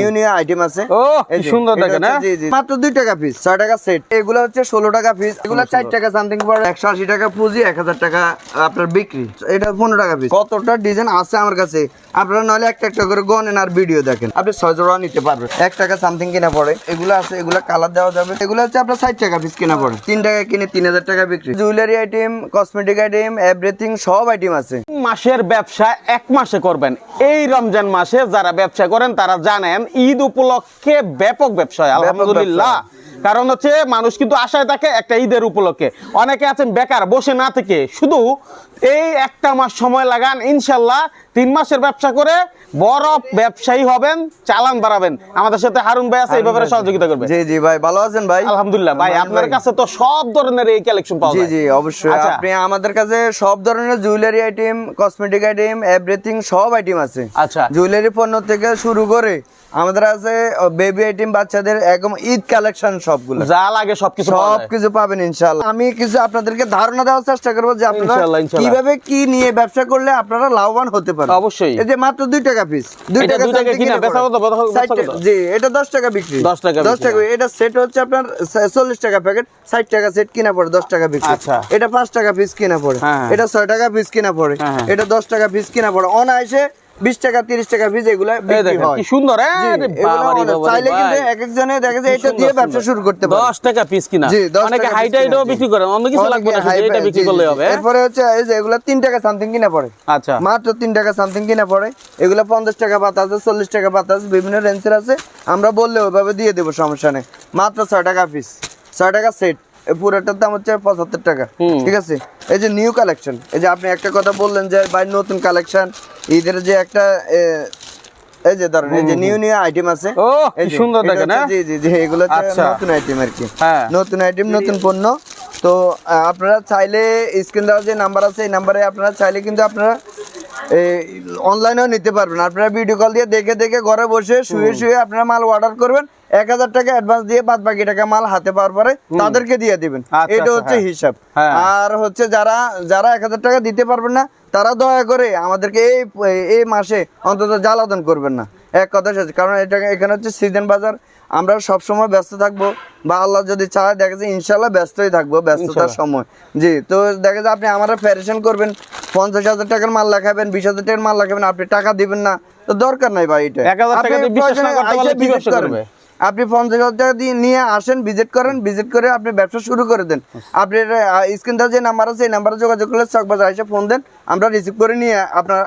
New new item আছে। ও এই কি যে, সুন্দর দেখেন হচ্ছে- হ্যাঁ। মাত্র টাকা পিস টাকা সেট এগুলো হচ্ছে ষোলো টাকা পিস এগুলো টাকা সামথিং পড়ে। একশো আশি টাকা পুঁজি এক হাজার টাকা আপনার বিক্রি। এটা টাকা পিস কতটা ডিজাইন আছে আমার কাছে? আপনারা একটা একটা করে গনেন আর ভিডিও দেখেন। আপনি জোড়া নিতে পারবেন। টাকা সামথিং কিনা পড়ে। এগুলো আছে এগুলো কালার দেওয়া যাবে। এগুলো হচ্ছে আপনার টাকা পিস কিনা পড়ে। তিন টাকা কিনে তিন হাজার টাকা বিক্রি। Jewellery item cosmetic item everything সব আইটেম আছে। মাসের ব্যবসা এক মাসে করবেন। এই রমজান মাসে যারা ব্যবসা করেন তারা জানেন ঈদ উপলক্ষে ব্যাপক ব্যবসায় আলহামদুলিল্লাহ। কারণ হচ্ছে মানুষ কিন্তু আশায় থাকে একটা ঈদের উপলক্ষে। অনেকে আছেন বেকার বসে না থেকে। শুধু এই একটা মাস সময় লাগান ইনশাল্লাহ তিন মাসের ব্যবসা করে বড় ব্যবসায়ী হবেন চালান বাড়াবেন। আমাদের সাথে হারুন ভাই আছে এই ব্যাপারে সহযোগিতা করবে। জি জি ভাই ভালো আছেন ভাই? আলহামদুলিল্লাহ ভাই আপনার কাছে তো সব ধরনের এই কালেকশন পাওয়া যায়। জি জি অবশ্যই। আচ্ছা। আপনি আমাদের কাছে সব ধরনের jewellery item cosmetic item everything সব আইটেম আছে। আচ্ছা। জুয়েলারি পণ্য থেকে শুরু করে আমাদের আছে বেবি আইটেম বাচ্চাদের একদম ঈদ কালেকশন সবগুলো। যা লাগে সবকিছু পাওয়া সব যায়। কিছু পাবেন ইনশাল্লাহ আমি কিছু আপনাদেরকে ধারণা দেওয়ার চেষ্টা করব যে আপনারা ইনশাল্লাহ। কীভাবে কি নিয়ে ব্যবসা করলে আপনারা লাভবান হতে পারেন অবশ্যই। এই যে মাত্র 2 টাকা পিস দুই এটা টাকা কিনা, বেচা। কত? জি এটা দশ টাকা বিক্রি 10 টাকা দশ বিক্রি। টাকা এটা সেট হচ্ছে আপনার চল্লিশ টাকা প্যাকেট ষাট টাকা সেট কিনা পড়ে দশ টাকা বিক্রি আচ্ছা। এটা 5 টাকা পিস কিনা পড়ে হ্যাঁ, হ্যাঁ। এটা 6 টাকা পিস কিনা পড়ে হ্যাঁ। এটা দশ টাকা পিস কিনা পড়ে অনায়াসে বিশ টাকা তিরিশ টাকা পিস এগুলা বিক্রি হয়। কি সুন্দর চাইলে কিন্তু এক একজনে দেখা যায় এটা দিয়ে ব্যবসা শুরু করতে পারে। দশ টাকা পিস কিনা। অনেকে বিক্রি জি। করেন অন্য কিছু লাগবে না শুধু এটা বিক্রি করলে হবে। এরপরে হচ্ছে এই যে এগুলো তিন টাকা সামথিং কিনা পড়ে। আচ্ছা। মাত্র তিন টাকা সামথিং কিনা পড়ে। এগুলো পঞ্চাশ টাকা পাতা আছে চল্লিশ টাকা পাতা আছে বিভিন্ন রেঞ্জের আছে। আমরা বললে ওইভাবে দিয়ে দেবো সমস্যা নেই। মাত্র ছয় টাকা পিস ছয় টাকা সেট পুরোটার দাম হচ্ছে পঁচাত্তর টাকা। ঠিক আছে? এই যে নিউ কালেকশন এই যে আপনি একটা কথা বললেন যে ভাই নতুন কালেকশন ঈদের যে একটা এই যে ধরেন এই যে নিউ নিউ আইটেম আছে ও এই সুন্দর দেখেন হ্যাঁ? জি জি জি এগুলো আচ্ছা। নতুন আইটেম আর কি। হ্যাঁ। নতুন আইটেম নতুন পণ্য। তো আপনারা চাইলে স্ক্রিন দেওয়ার যে নাম্বার আছে এই নাম্বারে আপনারা চাইলে কিন্তু আপনারা অনলাইনেও নিতে পারবেন। আপনারা ভিডিও কল দিয়ে দেখে দেখে ঘরে বসে শুয়ে শুয়ে আপনারা মাল অর্ডার করবেন। এক হাজার টাকা অ্যাডভান্স দিয়ে বাদ বাকি টাকা মাল হাতে পাওয়ার পরে তাদেরকে দিয়ে দিবেন। আচ্ছা, এটা আচ্ছা, হচ্ছে হ্যাঁ। হিসাব। হ্যাঁ। আর হচ্ছে যারা যারা এক হাজার টাকা দিতে পারবেন না তারা দয়া করে আমাদেরকে এই এই মাসে অন্তত জ্বালাতন করবেন না। এক কথা শেষ কারণ এটা এখানে হচ্ছে সিজন বাজার। আমরা সব সময় ব্যস্ত থাকব বা আল্লাহ যদি চায় দেখা যায় ইনশাল্লাহ ব্যস্তই থাকব ব্যস্ততার সময়। জি তো দেখা যায় আপনি আমার প্যারেশন করবেন পঞ্চাশ হাজার টাকার মাল লেখাবেন বিশ হাজার টাকার মাল লেখাবেন আপনি টাকা দিবেন না তো দরকার নাই ভাই এটা। আপনি পঞ্চাশ হাজার টাকা দিয়ে নিয়ে আসেন ভিজিট করেন ভিজিট করে আপনি ব্যবসা শুরু করে দেন। আপনি স্ক্রিনটা যে নাম্বার আছে এই নাম্বারে যোগাযোগ করলে চক বাজার এসে ফোন দেন। আমরা রিসিভ করে নিয়ে আপনার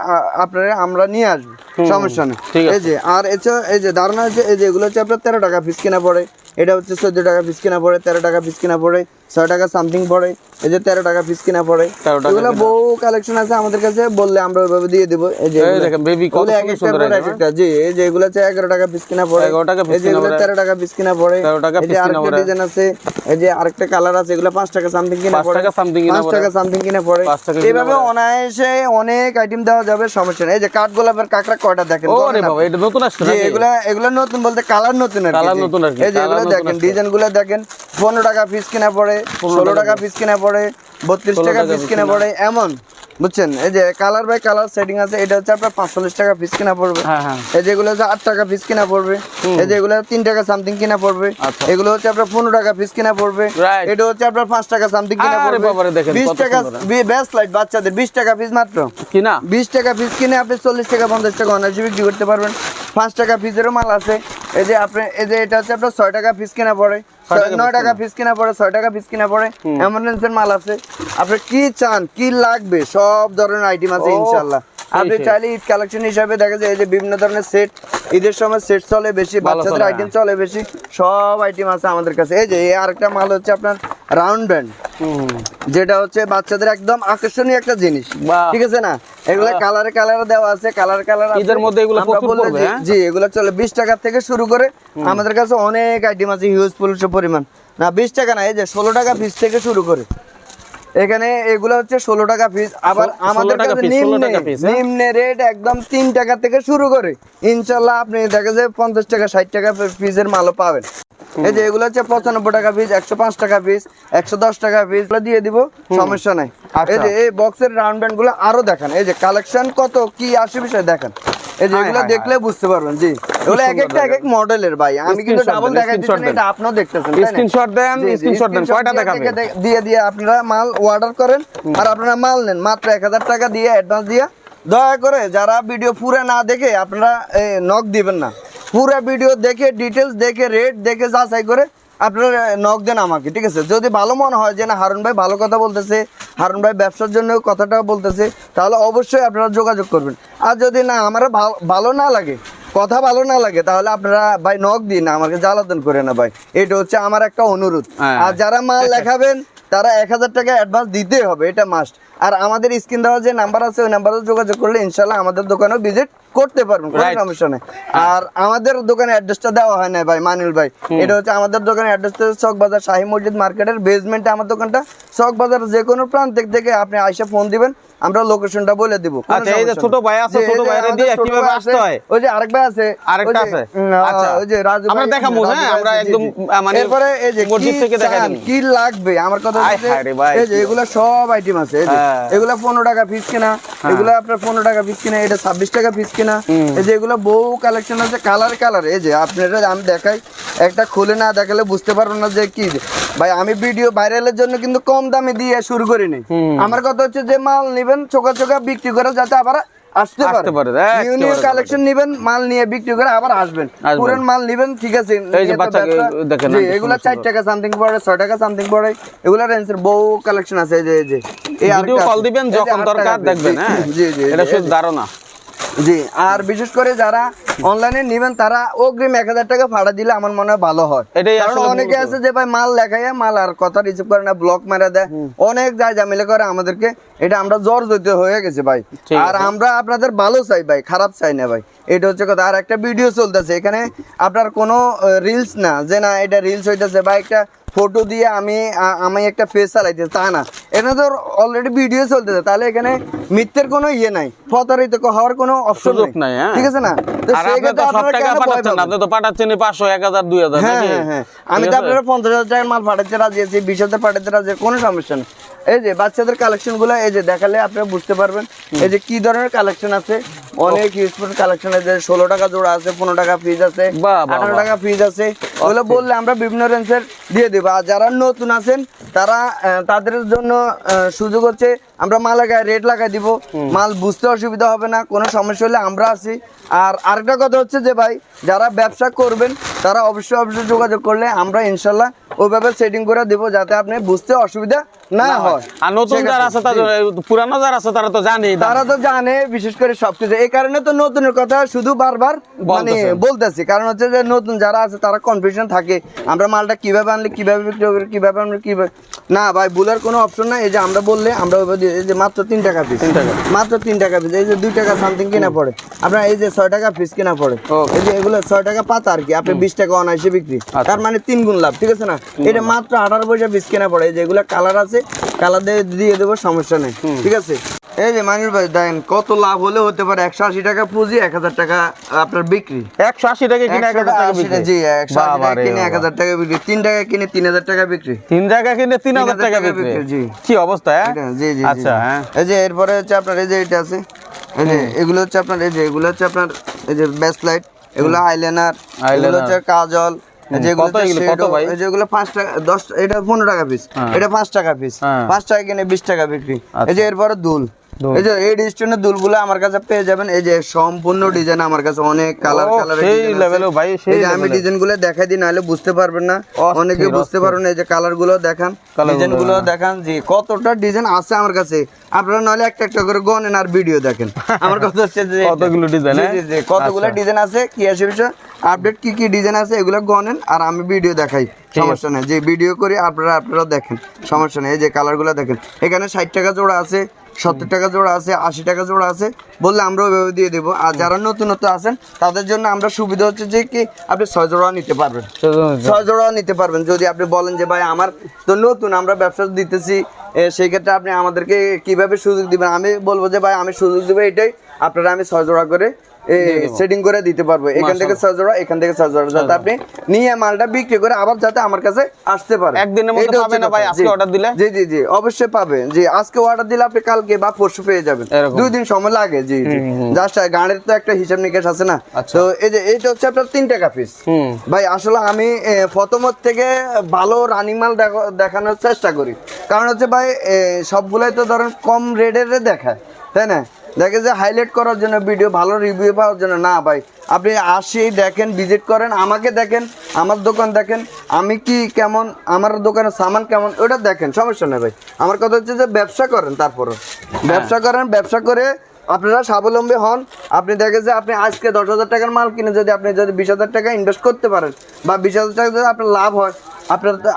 আপনারা আমরা নিয়ে আসব। সমস্যা নেই। আছে। এই যে আর এছাড়া এই যে ধারণা হচ্ছে এই যে এগুলো হচ্ছে আপনার তেরো টাকা পিস কিনা পড়ে। এটা হচ্ছে চোদ্দ টাকা পিস কিনা পড়ে তেরো টাকা পিস কিনা পড়ে ছয় টাকা সামথিং পড়ে। এই যে তেরো টাকা পিস কিনা পড়ে। 13 টাকা এগুলো বহু কালেকশন আছে আমাদের কাছে বললে আমরা ওইভাবে দিয়ে দেবো। এই যে baby কত সুন্দর একটা জি এই যে এগুলো হচ্ছে এগারো টাকা পিস কিনা পড়ে। 11 টাকা piece এই যে এগুলো পড়ে। তেরো টাকা পিস কিনা পড়ে। 13 টাকা এই যে আরেকটা পড়ে। ডিজাইন আছে এই যে আরেকটা কালার আছে এগুলো পাঁচ টাকা সামথিং কিনা পড়ে। টাকা something কিনা পাঁচ পড়ে। টাকা সামথিং কিনা পড়ে। পাঁচ টাকা কিনা এইভাবে পড়ে। অনায়াসে অনেক আইটেম দেওয়া যাবে সমস্যা নেই। এই যে কাঠ গোলাপের কাঁকড়া কয়টা দেখেন? ও বলেন রে আপনি। বাবা এটা নতুন আসছে জি এগুলা এগুলা নতুন বলতে কালার নতুন আর কি, নতুন আসছে এই যে এগুলো দেখেন আসছে। ডিজাইনগুলো দেখেন পনেরো টাকা পিস কিনা পড়ে ষোলো টাকা পিস কিনা পড়ে বত্রিশ টাকা পিস কিনা। পড়ে এমন বুঝছেন? এই যে কালার বাই কালার সেটিং আছে এটা হচ্ছে আপনার পাঁচচল্লিশ টাকা পিস কিনা পড়বে। হ্যাঁ হ্যাঁ। এই যেগুলো হচ্ছে আট টাকা পিস কিনা পড়বে। এই যেগুলো তিন টাকা সামথিং কিনা পড়বে। আচ্ছা। এগুলো হচ্ছে আপনার পনেরো টাকা পিস কিনা পড়বে। এটা হচ্ছে আপনার পাঁচ টাকা সামথিং কিনা পড়বে। বিশ টাকা বেস্ট লাইট বাচ্চাদের বিশ টাকা পিস মাত্র। কিনা? বিশ টাকা পিস কিনে আপনি চল্লিশ টাকা পঞ্চাশ টাকা অনার্সি বিক্রি করতে পারবেন। পাঁচ টাকা পিসেরও মাল আছে। এই যে আপনি এই যে এটা হচ্ছে আপনার ছয় টাকা পিস কেনা পড়ে। নয় টাকা পিস কেনা পড়ে ছয় টাকা পিস কেনা পড়ে। এমার্জেন্সির মাল আছে। আপনি কি চান কি লাগবে? সব ধরনের আইটেম আছে ইনশাল্লাহ আপনি চাইলে ঈদ কালেকশন হিসাবে দেখা যায় যে বিভিন্ন ধরনের সেট ঈদের সময় সেট চলে বেশি বাচ্চাদের আইটেম চলে বেশি সব আইটেম আছে আমাদের কাছে। এই যে আরেকটা মাল হচ্ছে আপনার রাউন্ড ব্যান্ড যেটা হচ্ছে বাচ্চাদের একদম আকর্ষণীয় একটা জিনিস ঠিক আছে না? এগুলা। কালারে কালারে দেওয়া আছে কালার কালার ঈদের মধ্যে এগুলো হ্যাঁ? জি এগুলো চলে বিশ টাকা থেকে শুরু করে আমাদের কাছে অনেক আইটেম আছে হিউজ পরিমাণ। না বিশ টাকা না এই যে ষোলো টাকা পিস থেকে শুরু করে। এখানে এগুলো হচ্ছে ষোলো টাকা পিস আবার আমাদের কাছে নিম্নে হ্যাঁ? নিম্নে রেট একদম তিন টাকা থেকে শুরু করে। ইনশাল্লাহ আপনি দেখা যায় পঞ্চাশ টাকা ষাট টাকা পিসের মালও পাবেন। এই যে এগুলো হচ্ছে পঁচানব্বই টাকা পিস একশো পাঁচ টাকা পিস একশো দশ টাকা পিস দিয়ে দিব সমস্যা নাই। আচ্ছা। এই যে এই বক্সের রাউন্ড ব্যান্ডগুলো আরও দেখান। এই যে কালেকশন কত কি আসে বিষয় দেখান। এই যে এগুলো হায়, দেখলে বুঝতে পারবেন জি। এগুলো এক একটা এক এক মডেলের ভাই। আমি কিন্তু ডাবল দেন, দেখাই দিচ্ছি এটা আপনিও দেখতেছেন? Screenshot দেন, জি, দেন, কয়টা দেখাবেন? দিয়ে দিয়ে আপনারা মাল অর্ডার করেন আর আপনারা মাল নেন মাত্র এক হাজার টাকা দিয়ে অ্যাডভান্স দিয়ে। দয়া করে যারা ভিডিও পুরো না দেখে আপনারা নক দিবেন না। পুরো ভিডিও দেখে ডিটেলস দেখে রেট দেখে যাচাই করে আপনারা নক দেন আমাকে ঠিক আছে? যদি ভালো মনে হয় যে না হারুন ভাই ভালো কথা বলতেছে হারুন ভাই ব্যবসার জন্য কথাটা বলতেছে তাহলে অবশ্যই আপনারা যোগাযোগ করবেন। আর যদি না আমার ভালো- ভালো না লাগে কথা ভালো না লাগে তাহলে আপনারা ভাই নক দিন আমাকে জ্বালাতন করে না ভাই। এটা হচ্ছে আমার একটা অনুরোধ। হ্যাঁ। আর যারা মাল লেখাবেন তারা এক হাজার টাকা অ্যাডভান্স দিতেই হবে এটা মাস্ট আর আমাদের স্ক্রিন দেওয়া যে নাম্বার আছে ওই নাম্বারে যোগাযোগ করলে ইনশাল্লাহ আমাদের দোকানেও ভিজিট করতে পারবেন কোনো সমস্যা নেই। আর আমাদের দোকানে অ্যাড্রেসটা দেওয়া হয় না ভাই মানিল ভাই। এটা হচ্ছে আমাদের দোকানের অ্যাড্রেসটা চক বাজার শাহী মসজিদ মার্কেটের বেসমেন্টে আমার দোকানটা। চক বাজার যে কোনো প্রান্ত থেকে আপনি আইসা ফোন দিবেন আমরা লোকেশনটা বলে দিব আচ্ছা, এই যে ছোট ভাই আছে, ছোট ভাইরে দিয়ে কীভাবে আসতে হয়? ওই যে আরেক ভাই আছে আরেকটা আছে? আচ্ছা। ওই যে রাজু আমরা দেখাবো, হ্যাঁ, আমরা একদম, মানে এরপরে এই যে মসজিদ থেকে দেখাই দিন। কি লাগবে আমার কথা হচ্ছে হায়। এই যে এগুলো সব আইটেম আছে এই যে হ্যাঁ। এগুলো পনেরো টাকা পিস কিনা এগুলো আপনার পনেরো টাকা পিস কিনা এটা ছাব্বিশ টাকা পিস কিনা এই যে এগুলো বহু কালেকশন আছে কালার কালার এই যে আপনারা আমি দেখাই একটা খুলে না দেখালে বুঝতে পারব না যে কি ভাই আমি ভিডিও ভাইরালের জন্য কিন্তু কম দামে দিয়ে শুরু করিনি আমার কথা হচ্ছে যে মাল নেবেন চোখা চোখা বিক্রি করে যাতে আবার আসতে আসতে পারে, নিউ কালেকশন নিবেন মাল নিয়ে বিক্রি করে আবার আসবেন। পুরান মাল নিবেন ঠিক আছে। এই যে ব্যবসা- দেখেন, এগুলা সুন্দর চার টাকা সামথিং পড়ে ছয় টাকা সামথিং পড়ে। এগুলা রেঞ্জের বহু কালেকশন আছে এই যে এই যে। ভিডিও কল দিবেন যখন দরকার দেখবেন হ্যাঁ। জি জি এটা শুধু ধারণা। জি আর বিশেষ করে যারা অনলাইনে নেবেন তারা অগ্রিম এক হাজার টাকা ভাড়া দিলে আমার মনে হয় ভালো হয়। কারণ অনেকে আছে যে ভাই মাল লেখাইয়া মাল আর কথা রিসিভ করে না ব্লক মেরে দেয়। অনেক যায় ঝামেলা করে আমাদেরকে। এটা আমরা জ্বর জড়িত হয়ে গেছে ভাই। আর আমরা আপনাদের ভালো চাই ভাই খারাপ চাই না ভাই। এটা হচ্ছে কথা। আর একটা ভিডিও চলতেছে এখানে আপনার কোনো রিলস না যে না এটা রিলস হইতেছে। বা একটা ফটো দিয়ে আমি আমি একটা ফেস চালাইতে তা না। এটা তো অলরেডি ভিডিও চলতেছে তাহলে এখানে মিথ্যের কোনো ইয়ে নাই প্রতারিত হওয়ার কোনো অপশন নাই, হ্যাঁ। ঠিক আছে না? আপনি? আপনি আমি তো? আপনারা পঞ্চাশ হাজার টাকার মাল পাঠাতে রাজি আছি বিশ হাজার পাঠাতে রাজি আছি, কোনো সমস্যা নেই। এই যে বাচ্চাদের কালেকশনগুলো এই যে দেখালে আপনারা বুঝতে পারবেন। এই যে কি ধরনের কালেকশন আছে অনেক ইউজফুল কালেকশন আছে। ষোলো টাকা জোড়া আছে পনেরো টাকা ফিজ আছে আঠারো টাকা ফিজ আছে। ওগুলো বললে আমরা বিভিন্ন রেঞ্জের দিয়ে দেবো। আর যারা নতুন আছেন তারা তাদের জন্য সুযোগ হচ্ছে আমরা মাল লাগাই রেট লাগাই দিব। মাল বুঝতে অসুবিধা হবে না কোনো সমস্যা হলে আমরা আছি। আর আরেকটা কথা হচ্ছে যে ভাই যারা ব্যবসা করবেন তারা অবশ্যই অবশ্যই যোগাযোগ করলে আমরা ইনশাল্লাহ ওইভাবে সেটিং করে দেবো যাতে আপনি বুঝতে অসুবিধা না হয়। আর নতুন যারা আছে, আছে পুরানো যারা আছে তারা তো জানেই তারা তো জানে বিশেষ করে সবকিছু এই কারণে তো নতুনের কথা শুধু বারবার মানে বলতেছি। কারণ হচ্ছে যে নতুন যারা আছে তারা কনফিউশন থাকে। আমরা মালটা কীভাবে আনলে কীভাবে বিক্রি হবে কীভাবে আনলে কীভাবে না ভাই ভুলের কোনো অপশন নাই। এই যে আমরা বললে আমরা এই যে মাত্র তিন টাকা পিস মাত্র তিন টাকা পিস এই যে দুই টাকা সামথিং কিনা পড়ে। আপনার এই যে ছয় টাকা পিস কিনা পড়ে। এই যে এগুলো ছয় টাকা পাতা আর কি। আপনি বিশ টাকা অনায়াসে বিক্রি। আচ্ছা। তার মানে তিন গুণ লাভ ঠিক আছে না? এটা মাত্র আঠারো পয়সা পিস কেনা পড়ে। এই যে এগুলো কালার আছে কালার দিয়ে দিয়ে দেবো সমস্যা নেই। ঠিক আছে? এই যে মানির ভাই দেখেন কত লাভ হলে হতে পারে একশো আশি টাকা পুঁজি এক হাজার টাকা আপনার বিক্রি। একশো আশি টাকা কিনে এক হাজার টাকা বিক্রি। জি একশো আশি টাকা কিনে এক হাজার টাকা বিক্রি তিন টাকা কিনে তিন হাজার টাকা বিক্রি। তিন টাকা কিনে তিন হাজার টাকা বিক্রি। জি। কি অবস্থা হ্যাঁ? জি জি আচ্ছা হ্যাঁ। এই যে এরপরে হচ্ছে আপনার এই যে এটা আছে এই যে এগুলো হচ্ছে আপনার এই যে এগুলো হচ্ছে আপনার এই যে বেস্ট লাইট এগুলো আইলাইনার এগুলো হচ্ছে কাজল যেগুলো পাঁচ টাকা দশ এটা পনেরো টাকা পিস হ্যাঁ। এটা পাঁচ টাকা পিস হ্যাঁ। পাঁচ টাকা কিনে বিশ টাকা বিক্রি। এই যে এরপরে দুল। এই যে এই দুলগুলো আমার কাছে পেয়ে যাবেন। এই যে সম্পূর্ণ ডিজাইন আমার কাছে অনেক কালার কালার সেই level-এ ভাই, সেই যে আমি level-এ। ডিজাইনগুলো দেখাই দিই নাহলে বুঝতে পারবেন না। অনেকে বুঝতে পারবেন এই যে কালারগুলো দেখান। ডিজাইনগুলো। দেখান জি। কতটা ডিজাইন আছে আমার কাছে? আপনারা নাহলে একটা একটা করে গনেন আর ভিডিও দেখেন। আমার কথা হচ্ছে যে কতগুলো জি, হ্যাঁ? কতগুলো আচ্ছা। ডিজাইন আছে? কি আসে বিষয়? আপডেট কি কি ডিজাইন আছে এগুলো গনেন আর আমি ভিডিও দেখাই। সমস্যা নেই। যে ভিডিও করি আপনারা আপনারা দেখেন। সমস্যা নেই। এই যে কালারগুলো দেখেন। এখানে ষাট টাকা জোড়া আছে সত্তর টাকা জোড়া আছে আশি টাকা জোড়া আছে। বললে আমরা ওইভাবে দিয়ে দেবো। আর যারা নতুনত্ব আছেন তাদের জন্য আমরা সুবিধা হচ্ছে যে কি আপনি ছয় জোড়া নিতে পারবেন। ছয় জোড়া নিতে পারবেন। যদি আপনি বলেন যে ভাই আমার তো নতুন আমরা ব্যবসা দিতেছি সেই ক্ষেত্রে আপনি আমাদেরকে কীভাবে সুযোগ দিবেন? আমি বলব যে ভাই আমি সুযোগ দেবো এটাই। আপনারা আমি ছয় জোড়া করে সেটিং করে দিতে পারব। এখান থেকে এখান থেকে যাতে আপনি নিয়ে মালটা বিক্রি করে আবার যাতে আমার কাছে আসতে পারে। একদিনের মধ্যে পাবে না ভাই, আজকে order দিলে? জি জি জি অবশ্যই পাবে জি আজকে অর্ডার দিলে আপনি কালকে বা পরশু পেয়ে যাবেন। দুই দিন সময় লাগে জি জি। জাস্ট গানের তো একটা হিসাব নিকাশ আছে না? আচ্ছা। তো এই যে এইটা হচ্ছে আপনার তিন টাকা পিস ভাই আসলে আমি প্রথমত থেকে ভালো রানিং মাল দেখানোর চেষ্টা করি। কারণ হচ্ছে ভাই সবগুলাই তো ধরেন কম রেটের দেখায় তাই না? দেখে যে হাইলাইট করার জন্য ভিডিও ভালো রিভিউ পাওয়ার জন্য। না ভাই আপনি আসি দেখেন ভিজিট করেন আমাকে দেখেন আমার দোকান দেখেন আমি কি কেমন আমার দোকানের সামান কেমন ওটা দেখেন সমস্যা নেই ভাই। আমার কথা হচ্ছে যে ব্যবসা করেন তারপরও। ব্যবসা করেন ব্যবসা করে আপনারা স্বাবলম্বী হন। আপনি দেখেন যে আপনি আজকে দশ হাজার টাকার মাল কিনে যদি আপনি যদি বিশ হাজার টাকা ইনভেস্ট করতে পারেন বা বিশ হাজার টাকা যদি আপনার লাভ হয় আপনার তো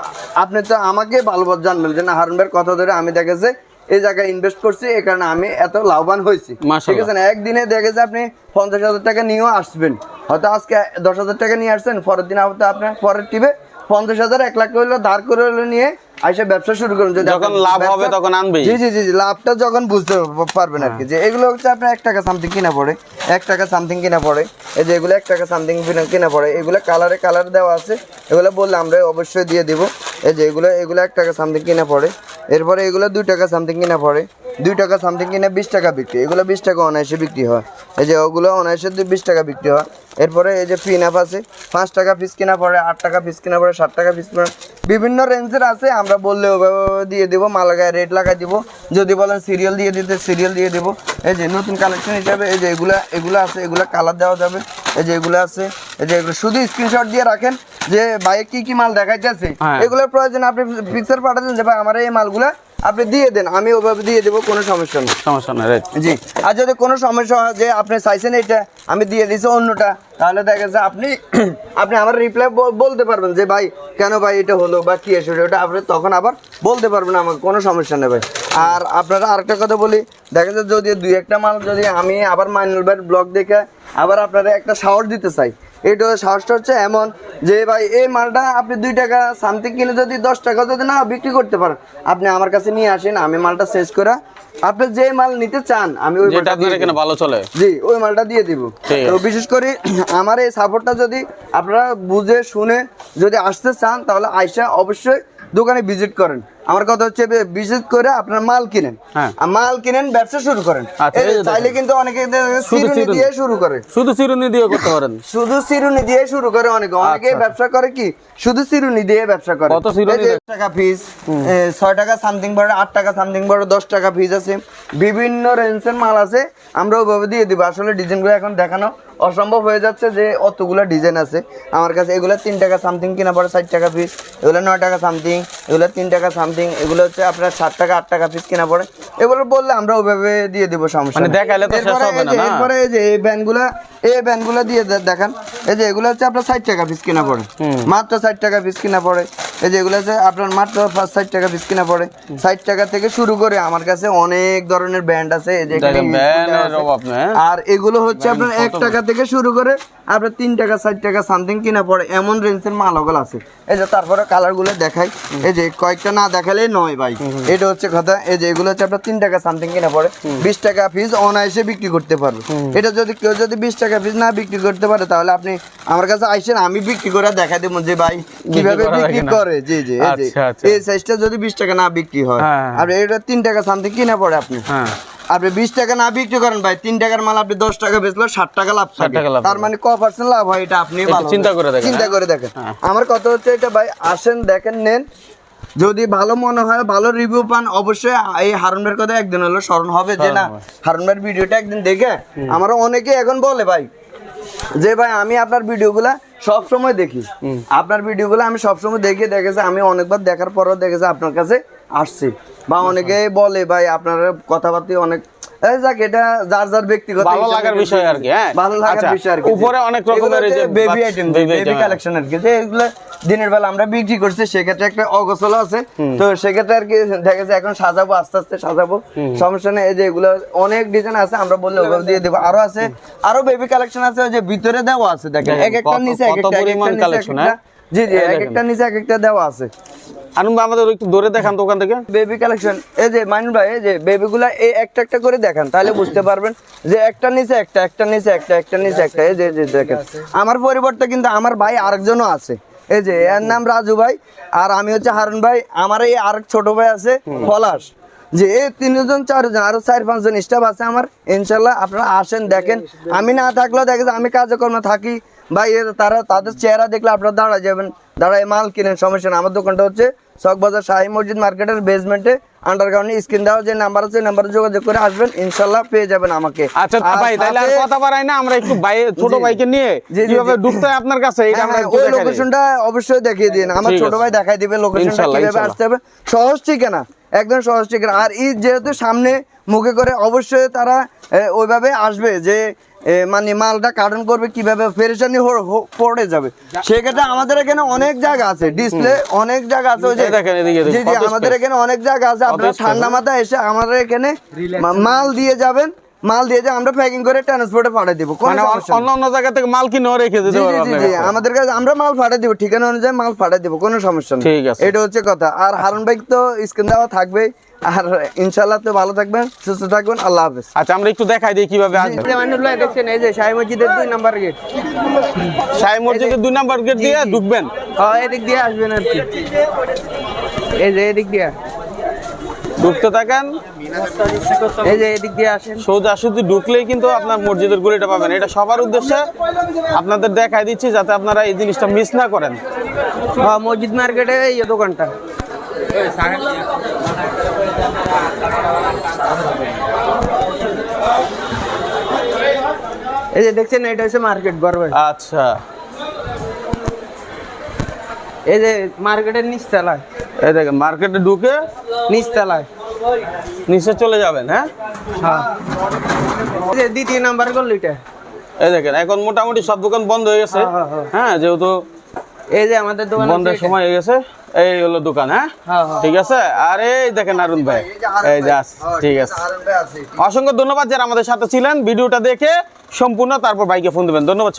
আপনি তো আমাকে ভালো জানবেন যে না হারুন ভাইয়ের কথা ধরে আমি দেখেছে এই জায়গায় ইনভেস্ট করছি এই কারণে আমি এত লাভবান হয়েছি। ঠিক আছে না? একদিনে দেখে যে আপনি পঞ্চাশ হাজার টাকা নিয়েও আসবেন। হয়তো আজকে দশ হাজার টাকা নিয়ে আসছেন পরের দিন হয়তো আপনার পরের টিপে পঞ্চাশ হাজার এক লাখ করে ধার করে নিয়ে আইসা ব্যবসা শুরু করুন যদি যখন লাভ হবে তখন আনবেই। জি জি জি জি, লাভটা যখন বুঝতে পারবেন আর কি। যে এগুলো হচ্ছে আপনার এক টাকা সামথিং কিনা পড়ে এক টাকা সামথিং কিনা পড়ে। এই যে এগুলো এক টাকা সামথিং কিনা পড়ে এগুলো কালারে কালার দেওয়া আছে। এগুলো বললে আমরা অবশ্যই দিয়ে দিব। এই যে এগুলো এগুলো এক টাকা সামথিং কিনা পড়ে। এরপরে এগুলো দুই টাকা সামথিং কিনা পড়ে। দুই টাকা সামথিং কিনা বিশ টাকা বিক্রি। এগুলো বিশ টাকা অনায়াসে বিক্রি হয়। এই যে ওগুলো অনায়াসে বিশ টাকা বিক্রি হয়। এরপরে এই যে পিন আপ আছে পাঁচ টাকা পিস কিনা পড়ে আট টাকা পিস কিনা পড়ে ষাট টাকা পিস পড়ে বিভিন্ন রেঞ্জের আছে আমরা বললে ওভাবে দিয়ে দেবো মালাগায় রেট লাগাই দিব। যদি বলেন সিরিয়াল দিয়ে দিতে সিরিয়াল দিয়ে দেবো। এই যে নতুন কালেকশন হিসাবে এই যে এগুলা এগুলো আছে এগুলা কালার দেওয়া যাবে। এই যে এগুলো আছে এই যে এগুলো। শুধু স্ক্রিনশট দিয়ে রাখেন যে বাইরে কি কি মাল দেখাইতেছে। হ্যাঁ। এগুলোর প্রয়োজন আপনি পিকচার পাঠাতেন যে ভাই আমার এই মালগুলা আপনি দিয়ে দেন আমি ওভাবে দিয়ে দেবো কোনো সমস্যা নেই। সমস্যা নেই রাইট জি আর যদি কোনো সমস্যা হয় যে আপনি চাইছেন এটা আমি দিয়ে দিয়েছি অন্যটা তাহলে দেখা যাচ্ছে আপনি আপনি আমার রিপ্লাই বলতে পারবেন যে ভাই কেন ভাই এটা হলো বা কী এসে ওটা? আপনি তখন আবার বলতে পারবেন আমাকে কোনো সমস্যা নেই ভাই। আর আপনারা আরেকটা কথা বলি দেখা যাচ্ছে যদি দুই একটা মাল যদি আমি আবার মাইনুল ভাইয়ের ব্লগ দেখে আবার আপনারা একটা সাহস দিতে চাই এটা সাহসটা হচ্ছে এমন যে ভাই এই মালটা আপনি দুই টাকা সামথিং কিনে যদি দশ টাকা যদি না বিক্রি করতে পারেন আপনি আমার কাছে নিয়ে আসেন আমি মালটা শেষ করে আপনি যে মাল নিতে চান আমি ওই মালটা দিয়ে এখানে ভালো চলে। জি ওই মালটা দিয়ে দিব। তো বিশেষ করে আমার এই সাপোর্টটা যদি আপনারা বুঝে শুনে যদি আসতে চান তাহলে আইসা অবশ্যই দোকানে ভিজিট করেন। আমার কথা হচ্ছে ভিজিট করে আপনার মাল কিনেন। হ্যাঁ। আর মাল কিনেন ব্যবসা শুরু করেন। আচ্ছা, যে চাইলে কিন্তু অনেকে চিরুনি। দিয়ে শুরু করে। শুধু চিরুনি দিয়ে করতে পারেন। শুধু চিরুনি দিয়ে শুরু করে অনেকে। অনেকে আচ্ছা। ব্যবসা করে কি? শুধু চিরুনি দিয়ে ব্যবসা করে। কত চিরুনি টাকা পিস ছয় টাকা সামথিং বড় আট টাকা সামথিং বড় দশ টাকা পিস আছে। বিভিন্ন রেঞ্জের মাল আছে। আমরা ওইভাবে দিয়ে দিব। আসলে ডিজাইনগুলো এখন দেখানো অসম্ভব হয়ে যাচ্ছে যে অতগুলো ডিজাইন আছে। আমার কাছে এগুলো তিন টাকা সামথিং কিনা পড়ে ষাট টাকা পিস এগুলো নয় টাকা সামথিং এগুলো তিন টাকা সামথিং এগুলো হচ্ছে আপনার সাত টাকা আট টাকা পিস কেনা পড়ে এগুলো বললে আমরা ওইভাবে দিয়ে দিব সমস্যা দেখালে নেই। দেখাইলে তো এরপরে এই যে এই ব্যান্ডগুলা এই ব্যান্ডগুলা দিয়ে দেখান এই যে এগুলো হচ্ছে আপনার ষাট টাকা পিস কিনা পড়ে। মাত্র ষাট টাকা পিস কিনা পড়ে। এই যে এগুলো হচ্ছে আপনার মাত্র ষাট টাকা পিস কিনা পড়ে। ষাট টাকা থেকে শুরু করে আমার কাছে অনেক ধরনের ব্যান্ড আছে এই যে হ্যাঁ? আর এগুলো হচ্ছে আপনার এক টাকা থেকে শুরু করে আপনার তিন টাকা ষাট টাকা সামথিং কিনা পড়ে। এমন রেঞ্জের মাল ওগুলো আছে। এই যে তারপরে কালারগুলো দেখাই এই যে কয়েকটা না দেখালে নয় ভাই। এটা হচ্ছে কথা এই যে এগুলো হচ্ছে আপনার তিন টাকা সামথিং কিনা পড়ে। বিশ টাকা পিস অনায়াসে বিক্রি করতে পারবে। এটা যদি কেউ যদি বিশ টাকা পিস না বিক্রি করতে পারে তাহলে আপনি আমার কাছে আইসেন আমি বিক্রি করে দেখা দেবো যে ভাই কীভাবে বিক্রি করে। জি জি এই যে আচ্ছা, আচ্ছা। সাইজটা যদি বিশ টাকা না বিক্রি হয় হ্যাঁ। আর এটা তিন টাকা সামথিং কিনা পড়ে আপনি। হ্যাঁ। আপনি বিশ টাকা না বিক্রি করেন ভাই তিন টাকার মাল আপনি দশ টাকা বেচলে ষাট টাকা লাভ টাকা তার মানে ক পার্সেন্ট লাভ হয় এটা আপনি চিন্তা করে দেখেন, চিন্তা হ্যাঁ? করে দেখেন। হ্যাঁ। আমার কথা হচ্ছে এটা ভাই আসেন দেখেন নেন। যদি ভালো মনে হয় ভালো রিভিউ পান অবশ্যই এই হারুনের কথা একদিন হলো স্মরণ হবে যে না হারুনের ভিডিওটা একদিন দেখে আমারও অনেকে এখন বলে ভাই যে ভাই আমি আপনার ভিডিওগুলা সব সময় দেখি আপনার ভিডিওগুলো আমি সব সময় দেখে দেখেছি আমি অনেকবার দেখার পরও দেখেছি আপনার কাছে আসছি। বা অনেকে বলে ভাই আপনার কথাবার্তা অনেক যাক এটা যার যার ব্যক্তিগত ভালো লাগার বিষয় আর কি, হ্যাঁ? ভালো লাগার আচ্ছা, বিষয় আর কি। উপরে অনেক রকমের এই যে বেবি আইটেম বেবি হ্যাঁ। কালেকশন আর কি। যে এগুলো দিনের বেলা আমরা বিক্রি করছি সেক্ষেত্রে একটা অগোছল আছে। তো সেক্ষেত্রে আর কি দেখা যাচ্ছে এখন সাজাবো আস্তে আস্তে সাজাবো। সমস্যা নেই এই যে এগুলো অনেক ডিজাইন আছে আমরা বললে ওগুলো দিয়ে দেবো। আরও আছে আরও বেবি কালেকশন আছে ওই যে ভিতরে দেওয়া আছে দেখেন। এক একটা নিচে এক একটা হ্যাঁ? জি জি এক একটা নিচে এক একটা দেওয়া আছে। আনন্দ আমাদের একটু দৌড়ে দেখান তো ওখান থেকে। বেবি কালেকশন এই যে মাইনুল ভাই এই যে বেবিগুলা এই একটা একটা করে দেখান তাহলে বুঝতে পারবেন যে একটা নিচে একটা একটা নিচে একটা একটা নিচে একটা এই যে যে দেখেন। আমার পরিবর্তে কিন্তু আমার ভাই আরেকজনও আছে। এই যে এর নাম রাজু ভাই আর আমি হচ্ছে হারুন ভাই আমার এই আরেক ছোট ভাই আছে পলাশ। যে এই তিনজন চারজন আরও চার পাঁচজন স্টাফ আছে আমার ইনশাল্লাহ আপনারা আসেন দেখেন। আমি না থাকলেও দেখেন আমি কাজকর্ম থাকি। ভাই তারা তাদের চেহারা দেখলে আপনারা দাঁড়া যাবেন। দাঁড়ায় মাল কিনেন সমস্যা না আমার দোকানটা হচ্ছে চকবাজার শাহী মসজিদ মার্কেটের বেসমেন্টে আন্ডারগ্রাউন্ডে স্ক্রিন দেওয়া যে নাম্বার আছে নাম্বারে যোগাযোগ করে আসবেন ইনশাল্লাহ পেয়ে যাবেন আমাকে। আচ্ছা ভাই তাহলে আর কথা বাড়াই না আমরা একটু ভাই ছোট ভাইকে নিয়ে কীভাবে ঢুকতে হয় আপনার কাছে এটা হ্যাঁ, আমরা হ্যাঁ, ওই লোকেশনটা অবশ্যই দেখিয়ে দিন। আমার ছোট ভাই দেখাই দিবে লোকেশনটা কীভাবে আসতে হবে। সহজ ঠিকানা একদম সহজ ঠিকানা। আর ঈদ যেহেতু সামনে মুখে করে অবশ্যই তারা ওইভাবে আসবে যে মানে মালটা কার্টন করবে কীভাবে পেরেশানি পড়ে যাবে। সেক্ষেত্রে আমাদের এখানে অনেক জায়গা আছে ডিসপ্লে অনেক জায়গা আছে ওই যে জি জি আমাদের এখানে অনেক জায়গা আছে আপনারা ঠান্ডা? মাথায় এসে আমাদের এখানে মাল দিয়ে যাবেন মাল দিয়ে যে আমরা প্যাকিং করে ট্রান্সপোর্টে পাঠিয়ে দিব কোনো মানে অন্য অন্য জায়গা থেকে মাল কিনেও রেখে দিতে আমাদের কাছে আমরা মাল পাঠিয়ে দিব ঠিকানা অনুযায়ী মাল পাঠিয়ে দিব কোনো সমস্যা নেই। ঠিক আছে। এটা হচ্ছে কথা। আর হারুন ভাই তো স্ক্রিন দেওয়া থাকবে আর ইনশাল্লাহ তো ভালো থাকবেন সুস্থ থাকবেন আল্লাহ হাফেজ। আচ্ছা আমরা একটু দেখাই দিই কীভাবে আসবে দেখছেন এই যে শাহী মসজিদের দুই নাম্বার গেট। সাই মসজিদের দুই নাম্বার গেট দিয়ে ঢুকবেন? হ্যাঁ এদিক দিয়ে আসবেন আর কি। এই যে এদিক দিয়ে। ঢুকতে থাকেন। এই যে এদিক দিয়ে আসেন। সোজা শুধু ঢুকলেই কিন্তু আপনার মসজিদের গলিটা পাবেন। এটা সবার উদ্দেশ্যে আপনাদের দেখাই দিচ্ছি যাতে আপনারা এই জিনিসটা মিস না করেন। হ্যাঁ মসজিদ মার্কেটে এই দোকানটা। এই যে দেখছেন এটা হচ্ছে মার্কেট গর্বে। আচ্ছা। এই যে মার্কেটের নিচতলায়। এই দেখেন মার্কেটে ঢুকে নিচ নিচতলায়। নিচে চলে যাবেন হ্যাঁ? হ্যাঁ। এই যে দ্বিতীয় নাম্বার গলিটা। এই দেখেন এখন মোটামুটি সব দোকান বন্ধ হয়ে গেছে। হ্যাঁ, হ্যাঁ, হ্যাঁ যেহেতু এই যে আমাদের দোকান বন্ধের সময় হয়ে গেছে। এই হলো দোকান হ্যাঁ? হ্যাঁ হ্যাঁ। ঠিক আছে? আর এই দেখেন আরুন ভাই। এই যে ঠিক আছে। অসংখ্য ধন্যবাদ যারা আমাদের সাথে ছিলেন। ভিডিওটা দেখে সম্পূর্ণ তারপর বাইকে ফোন দেবেন। ধন্যবাদ।